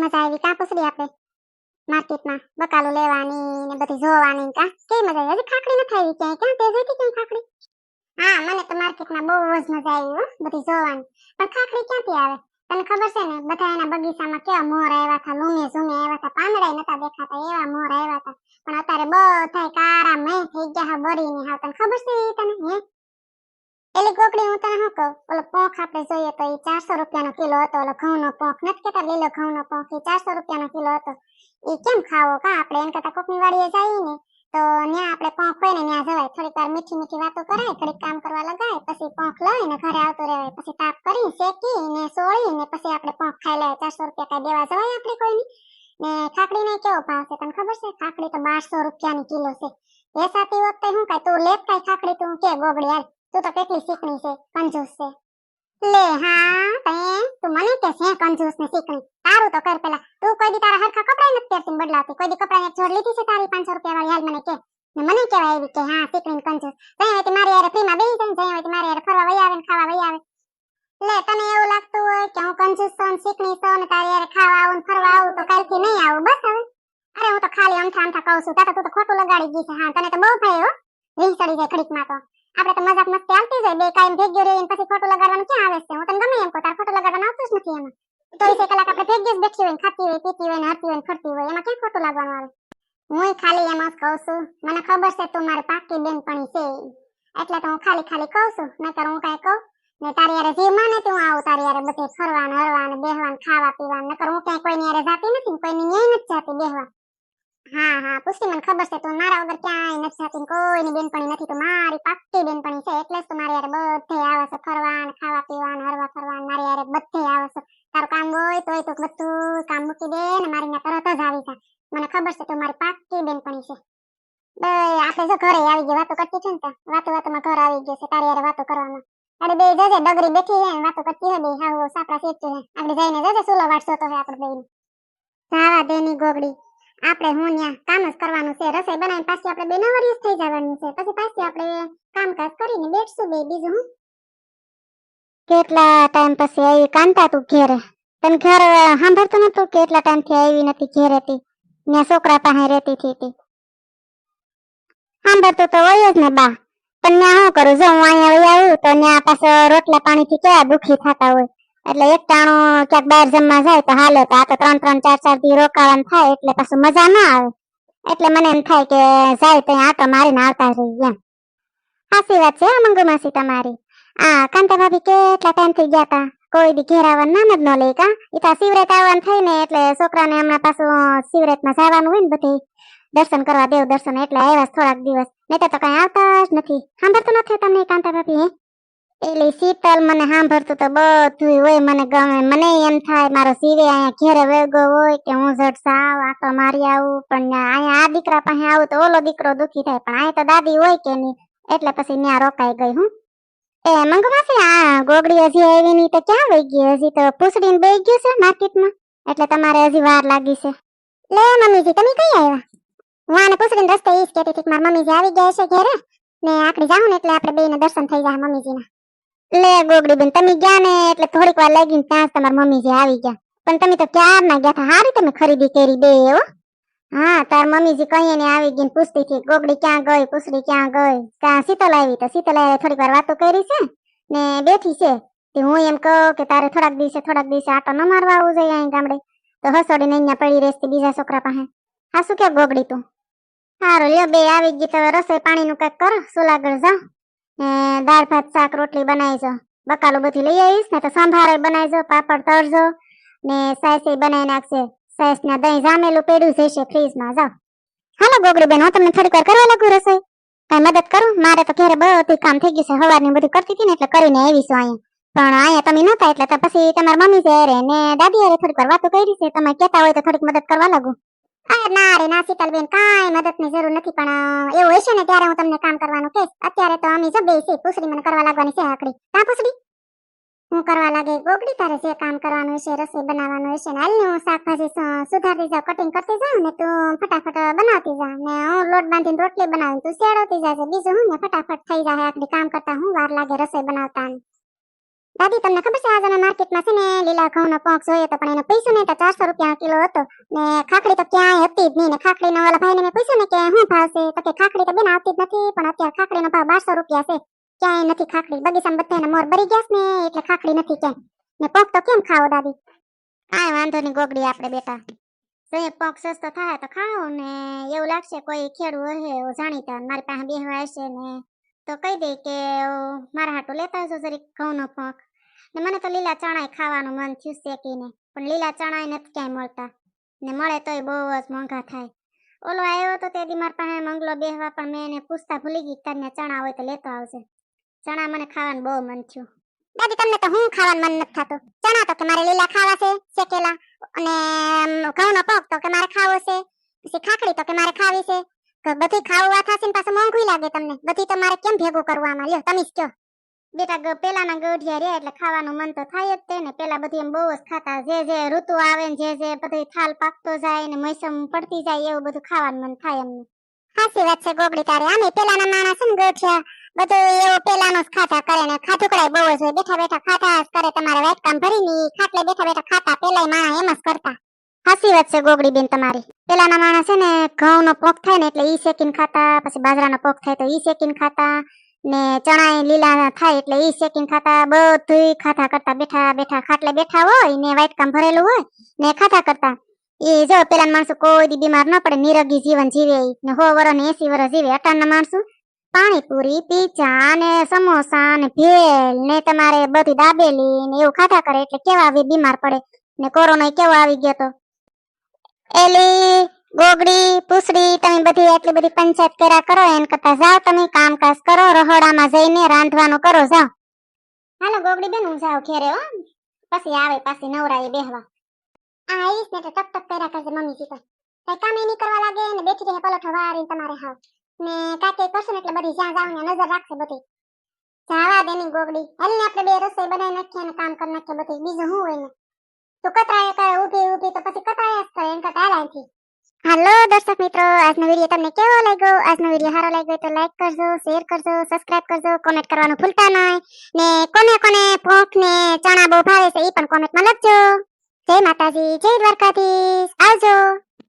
મજા આવી કાં? પૂછડી આપણે. માર્કેટમાં બકાલું લેવાની ને બધી જોવાની કા? કેવી મજા આવી? હજી ખાખડી નથી આવી ક્યાંય ક્યાં તે જોઈતી ક્યાંય ખાખડી? હા, મને તો માર્કેટમાં બહુ જ મજા આવી હો, બધી જોવાની. પણ ખાખડી ક્યાંથી આવે? તને ખબર છે ને, બધા એના બગીચામાં કેવા મોર આવ્યા હતા, લૂમે ઝૂમે આવ્યા હતા પાંદડા નતા દેખાતા, એવા મોર આવ્યા હતા. પણ અત્યારે બધા કારા મેં થઈ ગયા બરીને હા તને ખબર છે તને, હે? એલી ગોકડી હું તને શું કહું? ઓલો પોંખ આપણે જોઈએ તો એ ચારસો રૂપિયાનો કિલો હતો. ઓલો ઘઉંનો પોંખ. નથી કેતા લીલો ઘઉંનો પોંખ? એ ચારસો રૂપિયાનો કિલો હતો. એ કેમ ખાવો? કા આપણે? એમ કરતા કોકની વાડીએ જઈએ ને, તો ત્યાં આપણે પોંખ હોય ને ત્યાં જવાય. થોડીક વાર મીઠી મીઠી વાતો કરાય થોડીક કામ કરવા લગાય, પછી પોંખ લઈને ઘરે આવતું રહેવાય. પછી તાપ કરી, શેકી ને સોળી ને પછી આપણે પોંખ ખાઈ લેવાય ચારસો રૂપિયા કઈ દેવા જવાય આપણે કોઈને? ને ખાખડી ને કેવો ભાવ છે તને ખબર છે? ખાકડી તો બારસો રૂપિયાની કિલો છે. એ સાથી વખતે શું કઈ? તું લેત કઈ ખાકડી તું કે ગોગડી હાલ. તું તો કેટલી શીખણી છે, કંજૂસ છે. લે હા તે તું મને કે છે કંજૂસ ને શીખણી. તારું તો કર પેલા. તું કોઈ દી તારા હરખા કપડાં નથી પહેરતી બદલાવતી. કોઈ દી કપડાં એક જોડ લીધી છે તારી પાંચસો રૂપિયા વાળી. હાલ મને કે. ને મને કહેવાય એવી કે હા શીખણી કંજૂસ. જઈ હોય મારી યાર ફ્રીમાં બેસી જાય જઈ હોય મારી યાર ફરવા વઈ આવે ને ખાવા વઈ આવે. લે, તને એવું લાગતું હોય કે હું કંજૂસ છું શીખણી છું ને તારી યાર ખાવા આવું ફરવા આવું તો કાલથી નહીં આવું, બસ હવે. અરે હું તો ખાલી અમથા અમથા કહું છું. તાતો તું તો ખોટું લગાડી ગઈ છે. હા, તને તો બહુ ભાઈ હો. રીહ ચડી જાય ઘડીકમાં તો. આપણે તો મજાક મસ્તી આવતી જાય બે કાયમ ભેગ્યો રહીને પછી ફોટો લગાડવાનું ક્યાં આવે છે? હું તને ગમે એમ કહું, તાર ફોટો લગાડવાનું આવતું જ નથી એમાં. એ કલાક આપણે ભેગ્યો જ બેઠી હોય ખાતી હોય, પીતી હોય હરતી હોય ફરતી હોય, એમાં ક્યાં ફોટો લાગવાનો આવે? હું ખાલી એમ કહું છું, મને ખબર છે તું મારી પાકી બેનપણી છે એટલે તો હું ખાલી ખાલી કહું છું, નકર હું કઈ કહું, ને તારી યારે જીવ માને તો આવું, તારી યારે બધે ફરવાનું, હરવાનું, બેહવાનું, ખાવા પીવાનું, નકર હું ક્યાંય કોઈની યારે જાતી નથી કોઈની ન્યાય નથી જાતી બેહવા. હા હા, પુષ્ટિ, મને ખબર છે. તું મારા વગર ક્યાંય નથી ને કોઈની બેનપણી નથી. તું મારી પાક્કી બેનપણી છે. એટલે જ તું મારી યારે બધે આવે છે ફરવા ને ખાવા પીવા ને હરવા ફરવા મારી યારે બધે આવે છે તારું કામ હોય તોય તું બધું કામ મૂકી દે ને મારી તરત જ આવી જા. મને ખબર છે તું મારી પાક્કી બેનપણી છે. બે આપણે જો ઘરે આવી ગઈ વાતો કરતી છે ને તો, વાતો વાતોમાં ઘર આવી ગયો છે તારી યારે વાતો કરવામાં. અરે બે જજે, ડગરી બેઠી છે વાતો કરતી હોય બે હા સાપડા શેકતી છે. આપણે જઈને જજે, સુલો વાટશો તો આપણે બેન જાવા દેની ગોગડી. આપણે હું ન્યા કામ જ કરવાનું છે, રસોઈ બનાવીને પાછી આપણે બે નવરી થઈ જવાનું છે. પછી પાછી આપણે કામકાજ કરીને બેઠશું બે બીજું હું. કેટલા ટાઈમ પછી આવી કાંતા તું ઘેરે? તને ઘર સાંભળતું નતું કે એટલા ટાઈમથી આવી નથી ઘેરે હતી ને છોકરા પાસે રહેતી હતી તી. સાંભળતું તો હોય જ ને બા. પણ ત્યાં શું કરું? જો હું અહીંયા વહી આવું તો ત્યાં પાછો રોટલા પાણી થી કેવા દુખી થતા હોય? એટલે એક ટાણું ક્યાંક બહાર જમવા જાય તો હાલે તો આ તો ત્રણ ત્રણ, ચાર ચારથી રોકાવાનું થાય એટલે પાછું મજા ના આવે. એટલે મને એમ થાય કે જાય તો આટો મારીને આવતા રહીએ એમ. સાચી વાત છે મંગુ માસી તમારી. આ કાંતા ભાભી કેટલા ટાઈમ થઈ ગયા તા? કોઈ દી આવવાનું નામ જ ન લે કા એ તો સિવરેટ આવવાનું થઈ ને એટલે છોકરાને હમણાં પાછું શિવરેતમાં જવાનું હોય ને બધે. દર્શન કરવા દેવ દર્શન એટલે આવ્યા થોડાક દિવસ. નહીં તો કઈ આવતા જ નથી. સાંભળતું નથી તમને કાંતા ભાભી એલી શીતલ મને સાંભળતું તો બધું હોય, મને ગમે. મને એમ થાય, મારો સીવે અહીંયા ઘેરે વેગો હોય કે હું ઝટ સાવ આટો મારી આવું, પણ અહીંયા આ દીકરા પાસે આવું તો ઓલો દીકરો દુખી થાય, પણ અહીંયા તો દાદી હોય કે નહીં, એટલે પછી ત્યાં રોકાઈ ગઈ હું. એ મંગુ માસી આ ગોગડી હજી આવી નહીં, તો ક્યાં વહી ગઈ? હજી તો પૂછડીને બેસી ગયું છે માર્કેટમાં, એટલે તમારે હજી વાર લાગી છે. લે મમ્મીજી, તમે કઈ આવ્યા? હું આને પૂછડીને રસ્તે ઈ જ કહેતી હતી મારા મમ્મીજી આવી ગયા છે ઘેરે. ને આપણે જાઉં ને એટલે આપણે બેને દર્શન થઈ જાય મમ્મીજીના. લે ગોગડી બેન, તમે ગયા ને એટલે થોડીક વાર લાગીને ત્યાં જ તમારા મમ્મીજી આવી ગયા. પણ તમે તો ક્યાર ના ગયા હતા? હારી તમે ખરીદી કરી બે એવો હા, તાર મમ્મીજી કહીએ ને આવી ગઈ પૂછતી હતી, ગોગડી ક્યાં ગઈ, પૂછડી ક્યાં ગઈ? ત્યાં શીતલ આવી તો શીતલ આવી થોડીક વાર વાતો કરી છે ને બેઠી છે. તે હું એમ કહું કે તારે થોડાક દિવસે થોડાક દિવસે આટો ન મારવા આવવું જોઈએ અહીં ગામડે. તો હસોડીને અહીંયા પડી રહેશે બીજા છોકરા પાસે. હા, શું કે ગોગડી તું? સારું લ્યો બે આવી ગઈ તો રસોઈ પાણીનું કંઈક કરો સુલાગળ જાઓ. દાળ ભાત, શાક, રોટલી બનાવીજો. બકાલું બધી લઈ આવીશ, ને તો સંભારે બનાવીજો, પાપડ તળજો, ને સાયસી બનાવી નાખશે. સાયસ ના દહીં જામેલું પેડું જશે ફ્રીજમાં. જાઓ. હાલો ગોગડી બેન હું તમને થોડીક વાર કરવા લાગુ રસોઈ. કઈ મદદ કરું? મારે તો ઘરે બધું કામ થઈ ગયું છે. સવારની બધું કરતી હતી ને એટલે કરીને આવીશું અહીંયા પણ અહીંયા તમે નતા એટલે તો પછી તમારા મમ્મી છે ને દાદી અરે થોડીક વાર વાતો કરી છે તમે કહેતા હોય તો થોડીક મદદ કરવા લાગુ. ના ના, શીતલબેન, કાંઈ મદદની જરૂર નથી, પણ એવું હશે ને ત્યારે હું તમને કામ કરવાનું કહીશ. અત્યારે તો અમે જબે છે પૂછડી મને કરવા લાગવાની છે આકડી. કા પૂછડી? હું કરવા લાગે, ગોગડી તારે જે કામ કરવાનું હશે, રસોઈ બનાવવાનું હશે ને, હાલને હું શાકભાજી સુધારતી જાઉં કટિંગ કરતી જાઉં ને, તું ફટાફટ બનાવતી જા ને હું લોટ બાંધીને રોટલી બનાવું તું શેડવતી જાજે. બીજું હું ને ફટાફટ થઈ જાય આકડી, કામ કરતા હું વાર લાગે રસોઈ બનાવતા દાદી તમને ખબર છે આજે માર્કેટમાં છે ને, લીલા ઘઉંનો પોંક જોઈએ તો પણ એનો પૈસો ને તો ચારસો રૂપિયા કિલો હતો. ને ખાખડી તો ક્યાંય હતી જ નહીં. ને ખાખડીનો ઓલા ભાઈને મેં પૂછ્યું ને કે શું ભાવ છે? તો કે ખાખડી તો બેન આવતી જ નથી, પણ અત્યારે ખાખડીનો ભાવ બારસો રૂપિયા છે. ક્યાંય નથી ખાખડી. બગીચામાં બધાના મોર ભરી ગયા ને, એટલે ખાખડી નથી ક્યાંય. ને પોંક તો કેમ ખાવો, દાદી? આ વાંધો નહીં, ગોગડી આપણે બેટા. જોઈએ પોંક સસ્તો થાય તો ખાઓ ને, એવું લાગશે કોઈ ખેડૂ હશે જાણીતા. મારી પાસે બેહવા હશે ને તો કહી દે કે મારા હાટું લેતા આવજો જરીક ઘઉંનો પોંખ ને મને તો લીલા ચણાય ખાવાનું મન થયું શેકીને. પણ લીલા ચણાય નથી ક્યાંય મળતા. ને મળે તોય બહુ જ મોંઘા થાય. ઓલો આવ્યો તો તે દી મારી પાસે મંગલો બેહવા, પણ મેં એને પૂછતા ભૂલી ગઈ તને ચણા હોય તો લેતો આવશે ચણા મને ખાવાનું બહુ મન થયું. દાદી, તમને તો હું ખાવાનું મન નથી થતું? ચણા તો કે મારે લીલા ખાવા છે, શેકેલા. અને ઘઉંનો પોક તો કે મારે ખાવો છે. પછી ખાખડી તો કે મારે ખાવી છે. તો બધી ખાવા થશે ને પાછું મોંઘું લાગે તમને. બધી તમારે કેમ ભેગું કરવું આમાં? લ્યો, તમે જ બેટા પેલાના ગઢિયા રહ્યા એટલે ખાવાનું મન તો થાય જ તે ને. પેલા બધી એમ બહુ જ ખાતા. જે જે ઋતુ આવે ને, જે જે બધી થાલ પાકતો જાય ને, મોસમ પડતી જાય એવું બધું ખાવાનું મન થાય એમને. સાચી વાત છે ગોગડી તારે. આમે પેલાના માણસ ને ગોઠિયા બધું એવું પેલાનું જ ખાતા કરે ને. ખાતું કરાય બહુ જ હોય. બેઠા બેઠા ખાતા કરે. તમારે કામ ભરીને ખાટલે બેઠા બેઠા ખાતા. પેલાય માણસ એમ જ કરતા. સાચી વાત છે ગોગડી બેન તમારી. પેલાના માણસ છે ને, ઘઉંનો પોક થાય ને એટલે ઈ શેકીને ખાતા, પછી બાજરાનો પોક થાય તો ઈ શેકીને ખાતા, ને ચણા લીલા થાય એટલે ઈ શેકીને ખાતા બધું ખાતા કરતા, બેઠા બેઠા, ખાટલે બેઠા હોય, ને વાઈટ કામ ભરેલું હોય, ને ખાતા કરતા. એ જો પેલા માણસો કોઈ દી બીમાર ન પડે, નિરોગી જીવન જીવે. ને હો વર્ષ ને એસી વર્ષ જીવે. અટાણના માણસો, પાણીપુરી પીચા ને સમોસા ને ભેલ ને તમારે બધી દાબેલી ને એવું ખાતા કરે એટલે કેવા આવી બીમાર પડે, ને કોરોના કેવો આવી ગયો તો? એલી, ગોગડી, પૂસડી, તમે બધી એટલી બધી પંચાયત કર્યા કરો, એન કરતા જાઓ તમે, કામકાજ કરો, રહોડામાં જઈને રાંધવાનું કરો, જાઓ. હાલો ગોગડી બેન, હું જાઉં ઘેરે, હો. પછી આવે, પાછી નવરાએ બેહવા. આ આવીશ ને તો ટક ટક કર્યા કરજે મમ્મી જી કઈ કામ નહીં કરવા લાગે, ને બેઠી રહે, પલોઠો વારીને તમારે હાવ. ને કાકે કરશે ને એટલે બધી જ્યાં જાવ ને નજર રાખશે બધી. જાવા દેની ગોગડી. હાલ ને આપણે બે રસોઈ બનાવી નાખીએ ને કામ કરી નાખીએ બધી. બીજું શું હોય ને? તું દર્શક મિત્રો, આજનો વીડિયો તમને કેવો લાગ્યો? આજનો વીડિયો સારો લાગ્યો તો લાઈક કરજો શેર કરજો સબસ્ક્રાઇબ કરજો કોમેન્ટ કરવાનું ભૂલતા નહીં. ને કોને કોને પોંખ ને ચણા બહુ ભાવે છે એ પણ કોમેન્ટમાં લખજો. જય માતાજી, જય દ્વારકાધીશ. આવજો.